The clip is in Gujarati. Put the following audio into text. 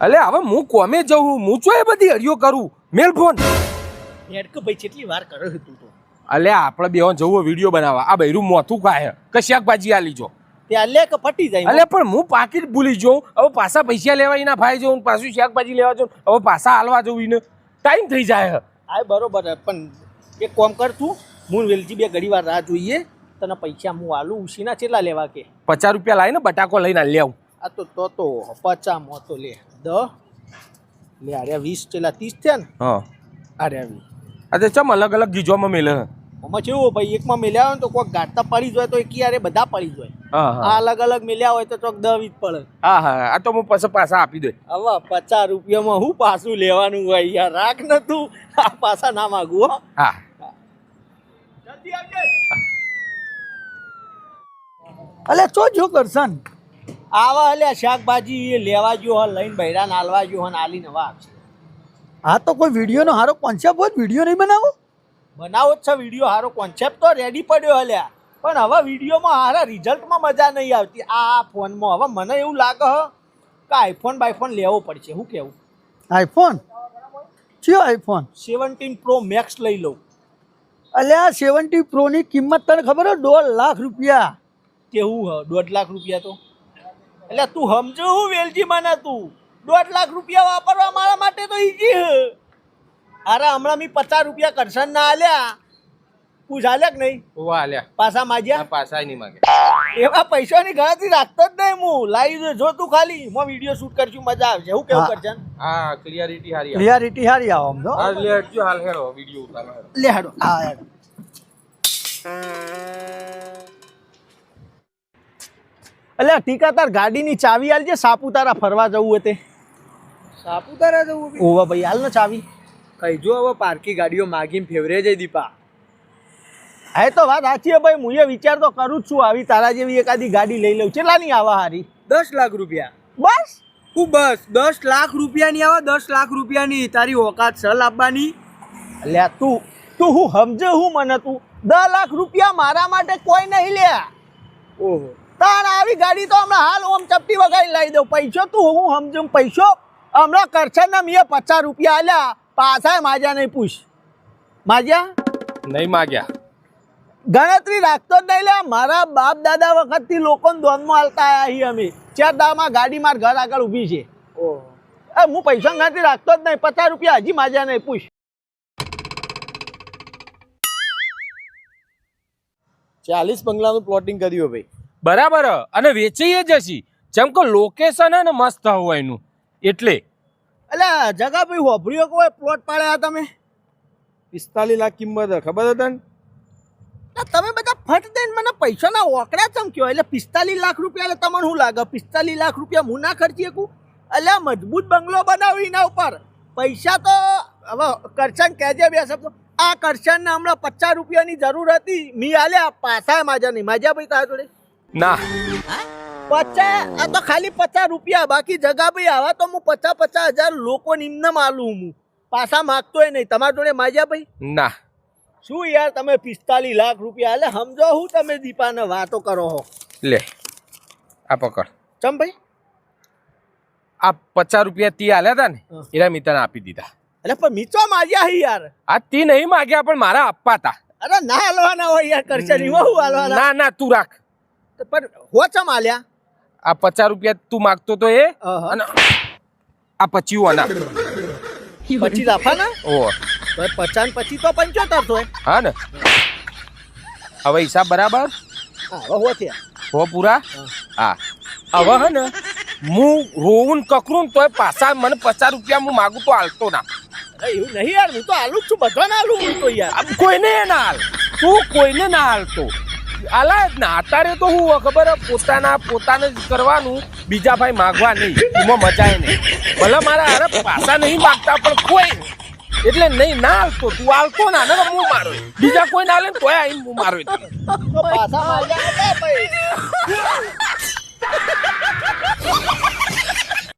અલે હવે હું કોમે જઉં હું છો એ બધી હરિયો કરું? મેલ ફોન. હેડકો ભાઈ કેટલી વાર કરો છે તું તો? અલે આપણે બેહો જવું વીડિયો બનાવવા. આ બૈરું મોથું ખાય. કે શાકભાજી આ લીજો? ત્યાં લે કે પટી જાય? અલે પણ હું પાકીટ ભૂલી જઉં. હવે પાછા પૈસા લેવા એના ભાઈ જવું પાછું શાકભાજી લેવા જવું હવે પાછા હાલવા જવું એને. ટાઈમ થઈ જાય આ બરોબર પણ એક કોમ કર તું. હું વેલજી બે ઘડી વાર રાહ જોઈએ. તને પૈસા હું આલું ઉસીના કેટલા લેવા કે? પચાસ રૂપિયા લાવીને બટાકો લઈને લેવું આ તો તો તો પચા મો તો લે દ લે આર્યા વીસ ચેલા ત્રીસ થયા ને? હા. આર્યા વીસ તે ચમ અલગ અલગ ગીજોમાં મેલે. આમાં કેવું ભાઈ એકમાં મેલ્યા હોય તો કોઈક ગાંઠતા પડી જાય તો એક યારે બધા પડી જાય હા આ અલગ અલગ મેલ્યા હોય તો ચોક દ વીજ પડે. હા હા આ તો હું પછી પાછા આપી દે. હવે પચાસ રૂપિયામાં હું પાછું લેવાનું હોય યાર? રાખ ન તું. આ પાછા ના માગું હો. હા. જલ્દી આવજે. અલે ચો જો કરશન આવા એટલે શાકભાજી એ લેવા ગયો હોય લઈને બૈરા નાલવા ગયો હોય ને આલી નવા આપશે હા તો કોઈ વિડીયોનો સારો કોન્સેપ્ટ હોય વીડિયો નહીં બનાવો? બનાવો જ છે વીડિયો સારો કોન્સેપ્ટ તો રેડી પડ્યો હલ્યા. પણ હવે વિડીયોમાં હારા રિઝલ્ટમાં મજા નહીં આવતી. આ ફોનમાં હવે મને એવું લાગે હ કે આઈફોન બાઈફોન લેવો પડશે. શું કેવું? આઈફોન કયો આઈફોન સેવન્ટીન પ્રો મેક્સ લઈ લઉં. અલે આ સેવન્ટી પ્રોની કિંમત તને ખબર હોય દોઢ લાખ રૂપિયા. કેવું હ? દોઢ લાખ રૂપિયા તો? એટલે તું સમજો હું વેલજી માના તું. દોઢ લાખ રૂપિયા વાપરવા મારા માટે તો ઈજી હ. અરે હમણાં મેં પચાસ રૂપિયા કરશન ના આલ્યા. પૂછ આલ્યા કે નહીં? ઓવા આલ્યા. પાછા માજ્યા પાછા નહીં માગે એવા પૈસાની ગણતરી રાખતો જ નહીં હું. લાવી દે જો તું ખાલી. હું વીડિયો શૂટ કરશું મજા આવશે. હું કેવું હા. કરશન હા ક્લિયરિટી હારી ક્લિયરિટી હારી આવો આમ તો. હા હાલ હેડો વીડિયો ઉતારો લે હેડો. હા યાર એટલે ટીકા તાર ગાડીની ચાવી આલજે સાપુતારા ફરવા જવું હોય તે. સાપુતારા જવું ઓવા ભાઈ હાલ ને ચાવી. કઈ જો હવે પાર્કી ગાડીઓ માગીને ફેવરે જઈ દીપા. હા તો વાત સાચી હે ભાઈ હું એ વિચાર તો કરું જ છું આવી તારા જેવી એકાદી ગાડી લઈ લઉં. કેટલા ની આવા હારી? દસ લાખ રૂપિયા. બસ? હું બસ દસ લાખ રૂપિયાની આવે દસ લાખ રૂપિયાની તારી ઓકાત સલ આપવાની. લે તું તું હું સમજે હું મને તું? દસ લાખ રૂપિયા મારા માટે કોઈ નહીં લે ઓહો. તાણ આવી ગાડી તો હમણાં હાલ ઓમ ચપટી વગાડી લાવી દઉં. પૈસો તું હું સમજુ પૈસો. હમણાં કરશન મેં પચાસ રૂપિયા આલ્યા. પાછા માજા નહીં પૂછ. માજ્યા? નહીં માગ્યા. ગણતરી રાખતો જ નહીં લે. મારા બાપ દાદા વખતથી લોકોને દોનમાં હાલતા આવ્યા છીએ અમે. ચાર દામાં ગાડી માર ઘર આગળ ઊભી છે. હું પૈસા ગણતરી રાખતો જ નહીં. પચાસ રૂપિયા હજી માજા નહીં પૂછ. ચાલીસ બંગલાનું પ્લોટિંગ કર્યું ભાઈ. બરાબર? અને વેચીએ જ હશી. જેમ કે લોકેશન હે ને મસ્ત હોય એનું. એટલે. એટલે જગા ભાઈ હોભર્યો કોઈ પ્લોટ પાડ્યા તમે? પિસ્તાલીસ લાખ કિંમત ખબર હતા ને તમે બધા ફટ દઈને મને પૈસાના ઓકડા ચમક્યો. એટલે પિસ્તાલીસ લાખ રૂપિયા એટલે તમને શું લાગે? પિસ્તાલીસ લાખ રૂપિયા હું ના ખર્ચી શકું? એટલે મજબૂત બંગલો બનાવી એના ઉપર. પૈસા તો હવે કરશન કહેજે બે શબ્દો. આ કરશનને હમણાં પચાસ રૂપિયાની જરૂર હતી. મી આલ્યા પાછા માજા નહીં. માજા ભાઈ તારા જોડે. ના. પચાસ આ તો ખાલી પચાસ રૂપિયા બાકી જગા ભાઈ આવા તો હું પચાસ પચાસ હજાર લોકો નિમ્ન માલું હું. પાછા માગતોય નહીં. તમારા જોડે માજ્યા ભાઈ? ના. શું યાર તમે પિસ્તાલીસ લાખ રૂપિયા એટલે સમજો હું તમે દીપાને વાતો કરો હો. લે આ પકડ. ચમ ભાઈ? આ પચાસ રૂપિયા તી આલ્યા હતા ને. એના મિત્રને આપી દીધા. એટલે પણ મીચો માગ્યા હી યાર. આ તી નહીં માગ્યા પણ મારા આપવા હતા અરે ના હાલવાના હોય યાર કરશે નહીં હું હાલવાના. ના ના તું રાખ. પણ હો ચમ આલ્યા? આ પચાસ રૂપિયા તું માગતો તો એ. અને આ પચી આના. પછી લાફાના ઓ તો પચાસ પછી તો પંચોતેર તો હા ને. હવે હિસાબ બરાબર? હા હવે હો થયા. હો પૂરા? હા. હવે હે ને હું રોવું કકરું તોય પાછા મને પચાસ રૂપિયા હું માગું તો હાલતો ના. એવું નહીં યાર હું તો આલું છું બધાને આલું હું તો યાર. કોઈને ના હાલ તું કોઈને ના હાલતો આલા, ના, અત્યારે તો હું ખબર, પોતાના, પોતાને જ કરવાનું, બીજા ભાઈ માગવા નહીં. એમાં મજા નહીં. ભલે મારા અરે પાસા નહીં માગતા, પણ કોઈ એટલે નહીં, ના હાલતો. તું હાલતો ના, ને હું મારો બીજા કોઈ ના હાલે તોય આવીને હું મારો એટલે.